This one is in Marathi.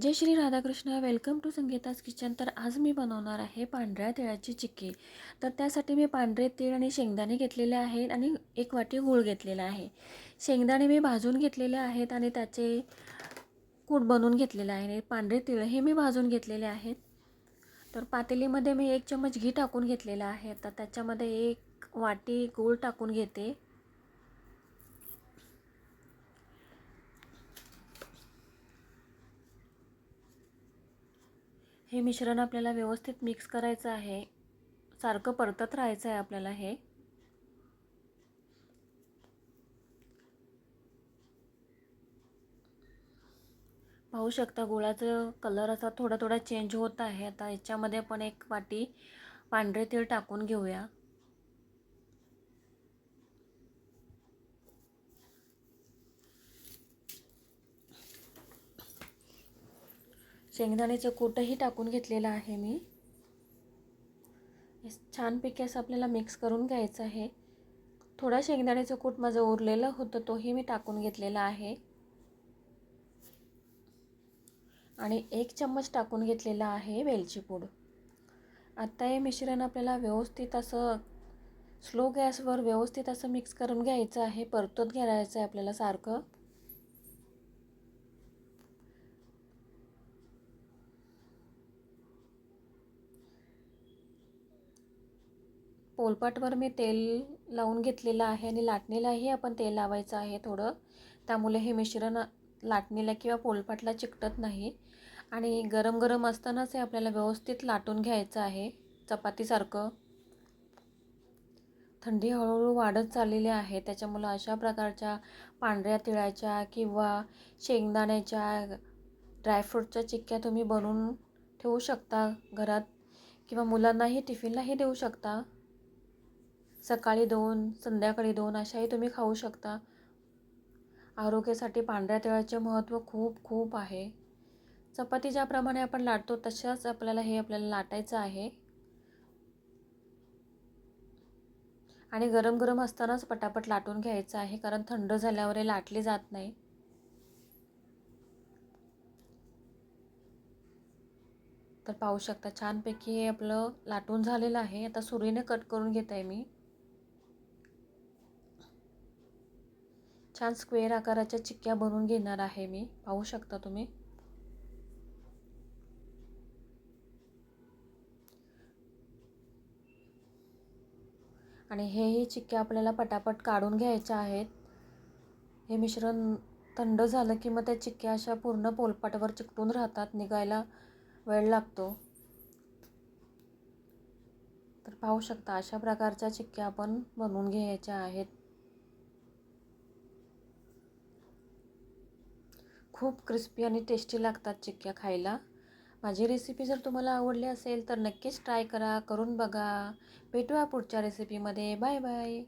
Jai Shri Radhakrishna welcome to Sangeeta's kitchen तर आज मी बनवणार आहे पांढऱ्या तिळाची चिक्की. तर त्यासाठी मी पांढरे तीळ आणि शेंगदाणे घेतलेले आहेत आणि एक वाटी गूळ घेतलेला आहे. शेंगदाणे मी भाजून घेतलेले आहेत आणि त्याचे कूट बनवून घेतलेले आहे. आणि पांढरे तीळ हे मी भाजून घेतलेले आहेत. तर पातेलीमध्ये मी एक चम्मच घी टाकून घेतलेलं आहे. तर त्याच्यामध्ये एक वाटी गूळ टाकून घेते. हे मिश्रण आपल्याला व्यवस्थित मिक्स करायचं आहे. सारखं परतत राहायचं आहे आपल्याला हे. पाहू शकता गुळाचं कलर असा थोडा थोडा चेंज होत आहे. आता याच्यामध्ये आपण एक वाटी पांढरे तीळ टाकून घेऊया. शेंगदाण्याचं कूटही टाकून घेतलेलं आहे मी. छानपैकी असं आपल्याला मिक्स करून घ्यायचं आहे. थोडा शेंगदाण्याचं कूट माझं उरलेलं होतं तोही मी टाकून घेतलेला आहे. आणि एक चम्मच टाकून घेतलेला आहे वेलची पूड. आत्ता हे मिश्रण आपल्याला व्यवस्थित असं स्लो गॅसवर व्यवस्थित असं मिक्स करून घ्यायचं आहे परतत घ्यायचं आहे आपल्याला सारखं. पोलपाटवर मी तेल लावून घेतलेलं आहे आणि लाटणीलाही आपण तेल लावायचं आहे थोडं. त्यामुळे हे मिश्रण लाटणीला किंवा पोलपाटला चिकटत नाही. आणि गरम गरम असतानाच हे आपल्याला व्यवस्थित लाटून घ्यायचं आहे. चपातीसारखं. थंडी हळूहळू वाढत चाललेली आहे. त्याच्यामुळं अशा प्रकारच्या पांढऱ्या तिळाच्या किंवा शेंगदाण्याच्या ड्रायफ्रूटच्या चिक्क्या तुम्ही बनवून ठेवू शकता घरात. किंवा मुलांनाही टिफिनलाही देऊ शकता. सकाळी दोन संध्याकाळी दोन अशाही तुम्ही खाऊ शकता. आरोग्यासाठी पांढऱ्या तिळाचे महत्त्व खूप खूप आहे. चपाती ज्याप्रमाणे आपण लाटतो तशाच आपल्याला हे आपल्याला लाटायचं आहे. आणि गरम गरम असतानाच पटापट लाटून घ्यायचं आहे कारण थंड झाल्यावर हे लाटले जात नाही. तर पाहू शकता छानपैकी हे आपलं लाटून झालेलं आहे. आता सुरीने कट करून घेत आहे मी. छान स्क्वेअर आकाराच्या चिक्क्या बनवून घेणार आहे मी. पाहू शकता तुम्ही. आणि हेही चिक्क्या आपल्याला पटापट काढून घ्यायच्या आहेत. हे मिश्रण थंड झालं की मग त्या चिक्क्या अशा पूर्ण पोलपाटावर चिकटून राहतात निघायला वेळ लागतो. तर पाहू शकता अशा प्रकारच्या चिक्क्या आपण बनवून घ्यायच्या आहेत. खूप क्रिस्पी आणि टेस्टी लागतात चिक्क्या खायला. माझी रेसिपी जर तुम्हाला आवडली असेल तर नक्कीच ट्राय करा करून बघा. भेटूया पुढच्या रेसिपीमध्ये बाय बाय